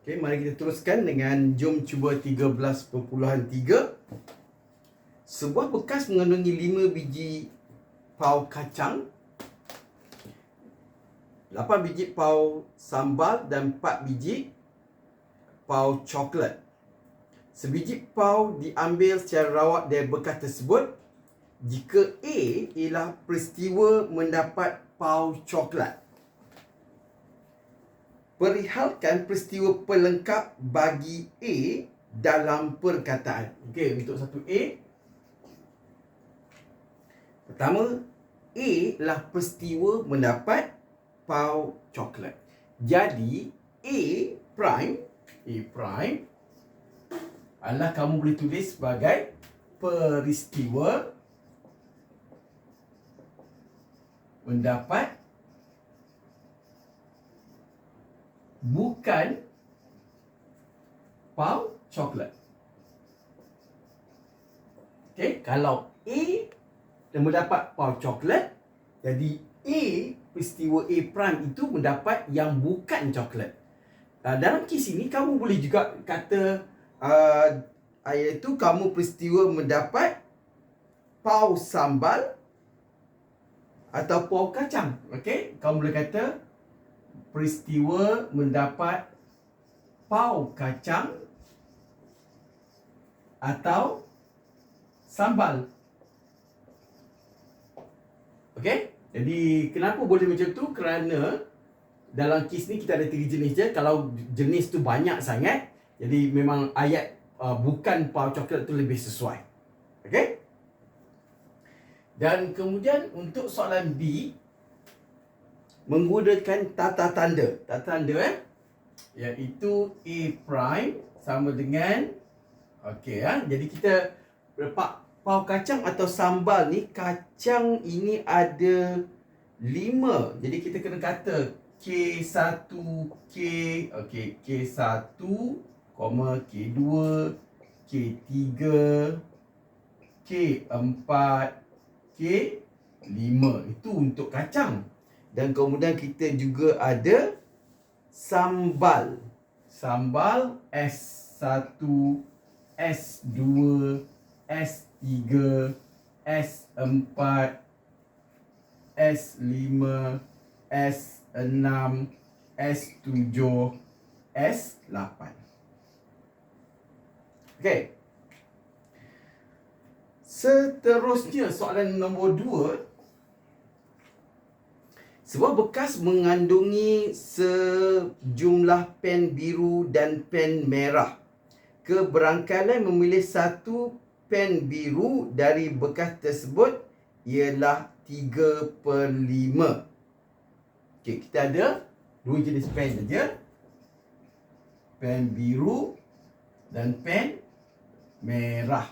Okey, mari kita teruskan dengan jom cuba 13.3. Sebuah bekas mengandungi 5 biji pau kacang, 8 biji pau sambal dan 4 biji pau coklat. Sebiji pau diambil secara rawat dari bekas tersebut jika A ialah peristiwa mendapat pau coklat. Perihalkan peristiwa pelengkap bagi A dalam perkataan. Okey, untuk satu A. Pertama, A adalah peristiwa mendapat pau coklat. Jadi, A prime, A prime adalah kamu boleh tulis sebagai peristiwa mendapat bukan pau coklat. Okey, kalau A dan mendapat pau coklat, jadi A peristiwa A prime itu mendapat yang bukan coklat. Uh, dalam kes ini kamu boleh juga kata uh, iaitu kamu peristiwa mendapat pau sambal atau pau kacang. Okey, kamu boleh kata peristiwa mendapat pau kacang atau sambal. Okey? Jadi kenapa boleh macam tu? Kerana dalam kes ni kita ada tiga jenis je. Kalau jenis tu banyak sangat, jadi memang ayat uh, bukan pau coklat tu lebih sesuai. Okey? Dan kemudian untuk soalan B, menggunakan tata tanda. Tata tanda eh iaitu A prime sama dengan okey. Ha? Jadi kita lepak pau kacang atau sambal ni kacang ini ada lima. Jadi kita kena kata K1K okey K1 K2 K3 K4 K5 itu untuk kacang dan kemudian kita juga ada sambal. Sambal S1, S2, S3, S4, S5, S6, S7, S8. Okey. Seterusnya soalan nombor 2 sebuah bekas mengandungi sejumlah pen biru dan pen merah. Keberangkalan memilih satu pen biru dari bekas tersebut ialah 3 per 5. Okay, kita ada dua jenis pen saja. Pen biru dan pen merah.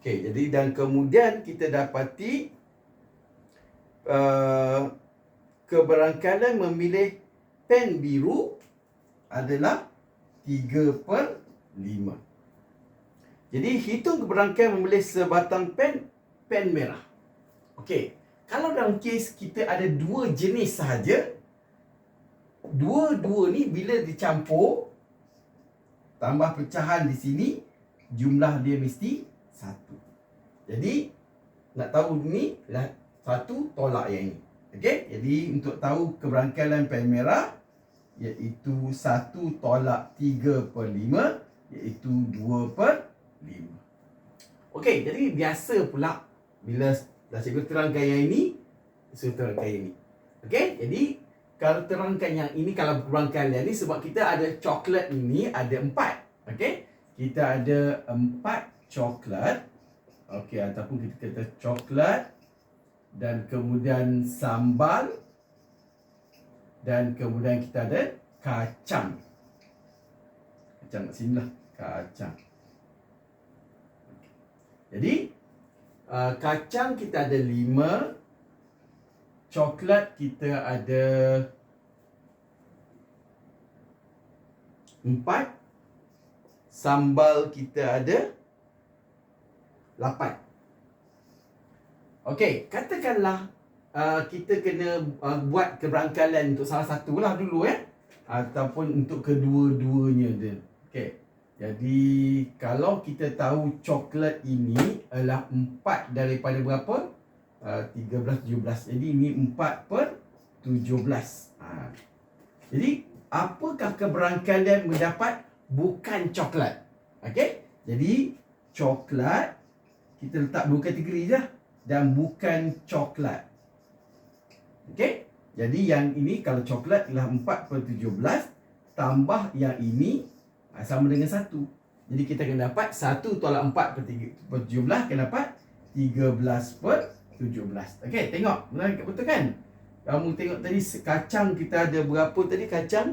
Okay, jadi dan kemudian kita dapati Uh, keberangkalan memilih pen biru adalah 3 per 5. Jadi hitung keberangkalan memilih sebatang pen pen merah. Okey. Kalau dalam kes kita ada dua jenis sahaja, dua-dua ni bila dicampur tambah pecahan di sini, jumlah dia mesti satu. Jadi nak tahu ni lah satu tolak yang ini. Okey, jadi untuk tahu keberangkalan pen merah iaitu satu tolak tiga per lima iaitu dua per lima. Okey, jadi biasa pula bila dah cikgu terangkan yang ini, saya terangkan yang ini. Okey, jadi kalau terangkan yang ini kalau keberangkalan ini sebab kita ada coklat ini ada empat. Okey, kita ada empat coklat. Okey, ataupun kita kata coklat dan kemudian sambal dan kemudian kita ada kacang. Kacang kat sini lah. Kacang. Jadi, uh, kacang kita ada lima. Coklat kita ada empat. Sambal kita ada lapan. Okey, katakanlah uh, kita kena uh, buat keberangkalan untuk salah satu lah dulu eh. ataupun untuk kedua-duanya dia. Okey. Jadi kalau kita tahu coklat ini adalah 4 daripada berapa? Uh, 13 17. Jadi ini 4 per 17. Ha. Jadi apakah keberangkalan mendapat bukan coklat? Okey. Jadi coklat kita letak dua kategori je dan bukan coklat. Okey. Jadi yang ini kalau coklat ialah 4 per 17 tambah yang ini ah, sama dengan 1. Jadi kita akan dapat 1 tolak 4 per 3 per 17 akan dapat 13 per 17. Okey, tengok. Benar betul kan? Kamu tengok tadi kacang kita ada berapa tadi kacang?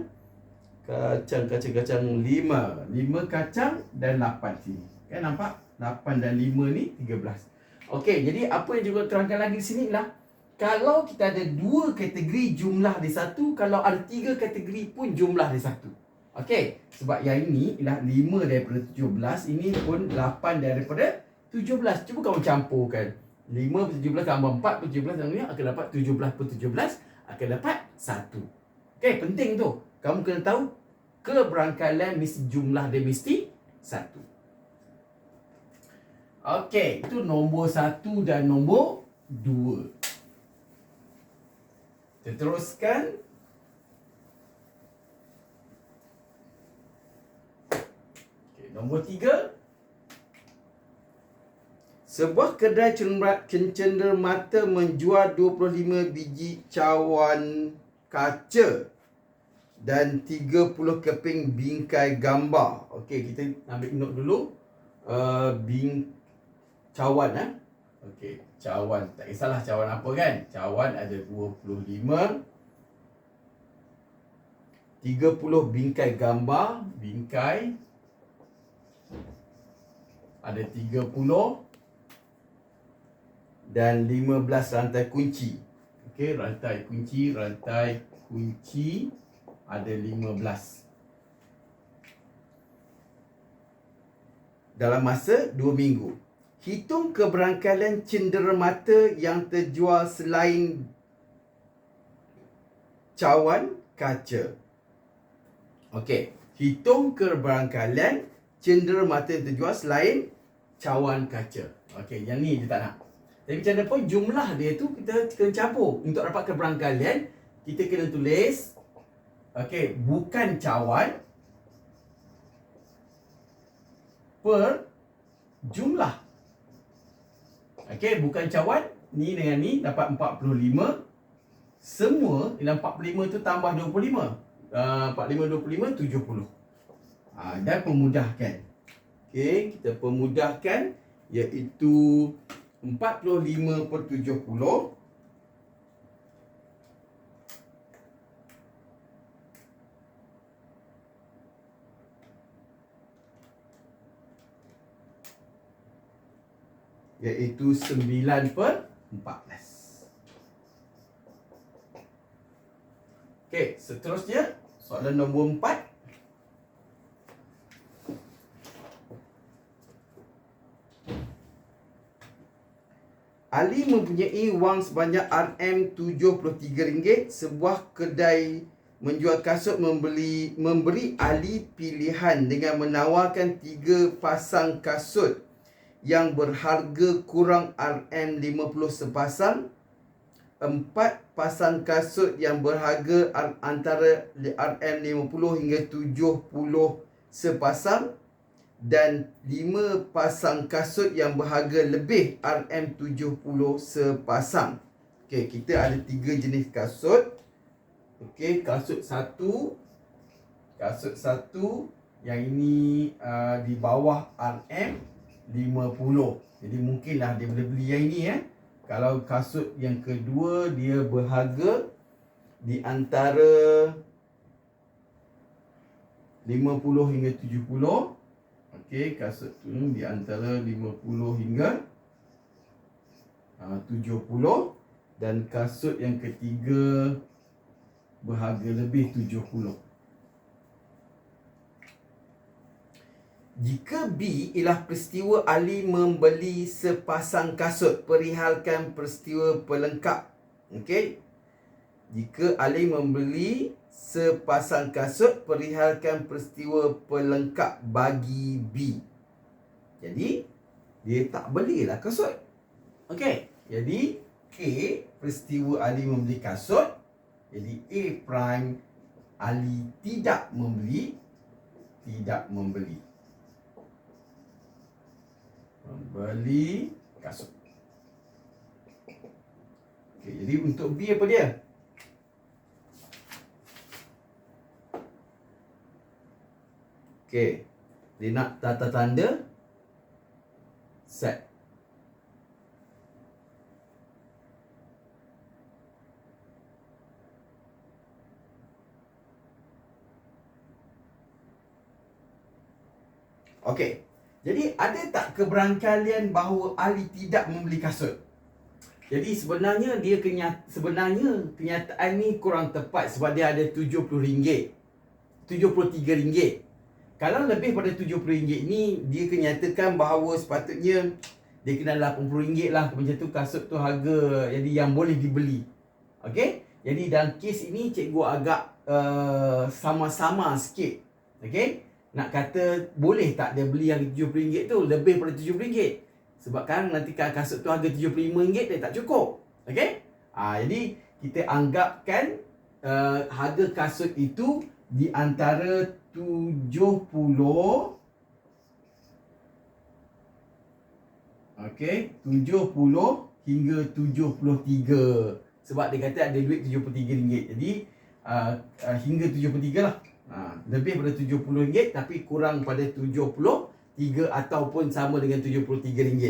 Kacang, kacang, kacang 5. 5 kacang dan 8 sini. Kan nampak? 8 dan 5 ni 13. Okey, jadi apa yang juga terangkan lagi di sini lah kalau kita ada dua kategori jumlah di satu, kalau ada tiga kategori pun jumlah di satu. Okey, sebab yang ini ialah lima daripada tujuh belas, ini pun lapan daripada tujuh belas. Cuba kamu campurkan. Lima per tujuh belas tambah empat per tujuh belas akan dapat tujuh belas per tujuh belas akan dapat satu. Okey, penting tu. Kamu kena tahu keberangkalan mesti jumlah dia mesti satu. Okey, itu nombor satu dan nombor dua. Kita teruskan. Okay, nombor tiga. Sebuah kedai cenderamata mata menjual 25 biji cawan kaca dan 30 keping bingkai gambar. Okey, kita ambil note dulu. Uh, bing cawan eh. Okey cawan. Tak kisahlah cawan apa kan. Cawan ada 25 30 bingkai gambar bingkai. Ada 30 dan 15 rantai kunci. Okey rantai kunci rantai kunci. Ada 15 dalam masa 2 minggu Hitung keberangkalan cenderamata yang terjual selain cawan kaca. Okey, hitung keberangkalan cenderamata yang terjual selain cawan kaca. Okey, yang ni dia tak nak. Tapi macam mana pun jumlah dia tu kita kena campur. Untuk dapat keberangkalan, kita kena tulis okey, bukan cawan per jumlah Okey, bukan cawan. Ni dengan ni dapat 45. Semua dalam 45 tu tambah 25. Uh, 45, 25, 70. Uh, dan pemudahkan. Okey, kita pemudahkan iaitu 45 per 70. Iaitu 9 per 14. Okey, seterusnya soalan nombor 4. Ali mempunyai wang sebanyak RM73 sebuah kedai menjual kasut membeli memberi Ali pilihan dengan menawarkan tiga pasang kasut yang berharga kurang RM50 sepasang empat pasang kasut yang berharga antara RM50 hingga 70 sepasang dan lima pasang kasut yang berharga lebih RM70 sepasang. Okey, kita ada tiga jenis kasut. Okey, kasut satu. Kasut satu yang ini uh, di bawah RM 50. Jadi mungkinlah dia boleh beli yang ini ya. Kalau kasut yang kedua dia berharga di antara 50 hingga 70. Okey, kasut tu di antara 50 hingga uh, 70 dan kasut yang ketiga berharga lebih 70. Jika B ialah peristiwa Ali membeli sepasang kasut Perihalkan peristiwa pelengkap Okey Jika Ali membeli sepasang kasut perihalkan peristiwa pelengkap bagi B. Jadi, dia tak belilah kasut. Okey. Jadi, A peristiwa Ali membeli kasut. Jadi, A prime Ali tidak membeli tidak membeli. Membeli kasut. Okey, jadi untuk B apa dia? Okey. Dia nak tata tanda set. Okey. Jadi ada tak keberangkalian bahawa Ali tidak membeli kasut? Jadi sebenarnya dia kenyat sebenarnya kenyataan ni kurang tepat sebab dia ada RM70. RM73. Kalau lebih pada RM70 ni dia kenyatakan bahawa sepatutnya dia kena RM80 lah macam tu kasut tu harga jadi yang boleh dibeli. Okey? Jadi dalam kes ini cikgu agak uh, sama-sama sikit. Okey? Nak kata boleh tak dia beli yang RM70 tu lebih pada RM70? Sebab kan nanti kan kasut tu harga RM75 dia tak cukup. Okey? Ha, jadi kita anggapkan uh, harga kasut itu di antara 70 Okey, 70 hingga 73. Sebab dia kata ada duit RM73. Jadi uh, uh, hingga 73 lah. Ha, lebih pada RM70 tapi kurang pada RM73 ataupun sama dengan RM73.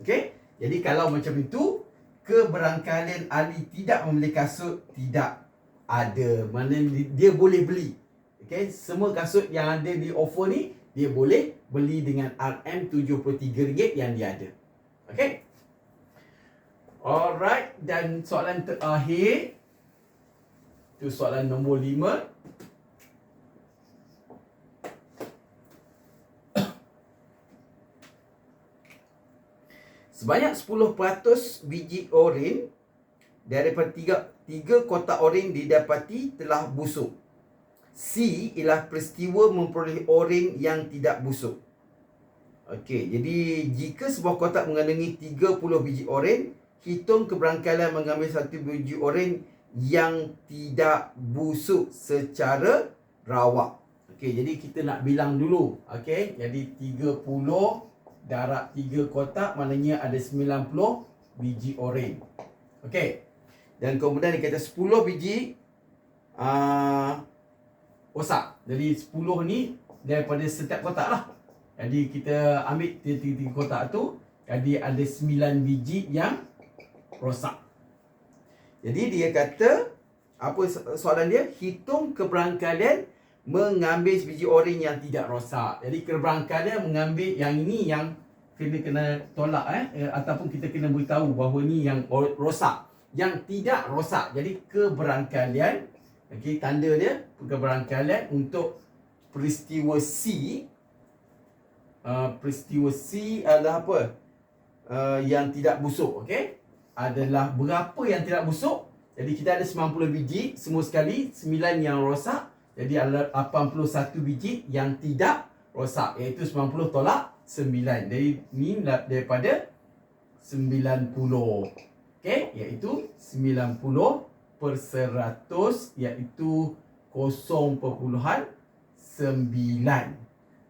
Okey? Jadi kalau macam itu, keberangkalian Ali tidak membeli kasut tidak ada. Mana dia boleh beli. Okey, semua kasut yang ada di offer ni dia boleh beli dengan RM73 yang dia ada. Okey? Alright, dan soalan terakhir itu soalan nombor 5 Sebanyak 10% biji oren daripada tiga, tiga kotak oren didapati telah busuk. C ialah peristiwa memperoleh oren yang tidak busuk. Okey, jadi jika sebuah kotak mengandungi 30 biji oren, hitung keberangkalan mengambil satu biji oren yang tidak busuk secara rawak. Okey, jadi kita nak bilang dulu. Okey, jadi 30 darab 3 kotak maknanya ada 90 biji oren. Okey. Dan kemudian dia kata 10 biji uh, rosak. Jadi 10 ni daripada setiap kotak lah. Jadi kita ambil 3 kotak tu. Jadi ada 9 biji yang rosak. Jadi dia kata apa soalan dia? Hitung keberangkalian mengambil biji oren yang tidak rosak. Jadi keberangkalian mengambil yang ini yang kena kena tolak eh, eh ataupun kita kena beritahu bahawa ni yang rosak. Yang tidak rosak. Jadi keberangkalian okey tanda dia keberangkalian untuk peristiwa C uh, peristiwa C adalah apa? Uh, yang tidak busuk, okey? Adalah berapa yang tidak busuk? Jadi kita ada 90 biji semua sekali, 9 yang rosak, jadi ada 81 biji yang tidak rosak iaitu 90 tolak 9. Jadi ni daripada 90. Okey, iaitu 90 per 100 iaitu 0.9.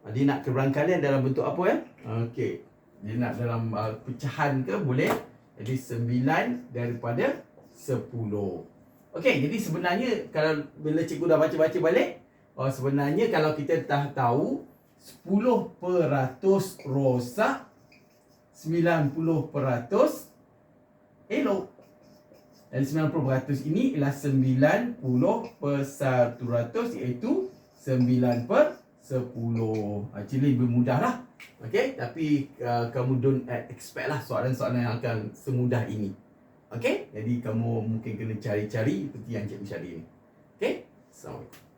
Dia nak keberangkalian dalam bentuk apa ya? Okey. Dia nak dalam uh, pecahan ke boleh. Jadi 9 daripada 10. Okey, jadi sebenarnya kalau bila cikgu dah baca-baca balik, oh sebenarnya kalau kita dah tahu 10% rosak, 90% elok. Dan 90% ini ialah 90 per 100 iaitu 9 per 10. Actually lebih mudah lah. Okay, tapi uh, kamu don't expect lah soalan-soalan yang akan semudah ini. Okay, jadi kamu mungkin kena cari-cari seperti yang cikgu cari ni. Okay, Assalamualaikum.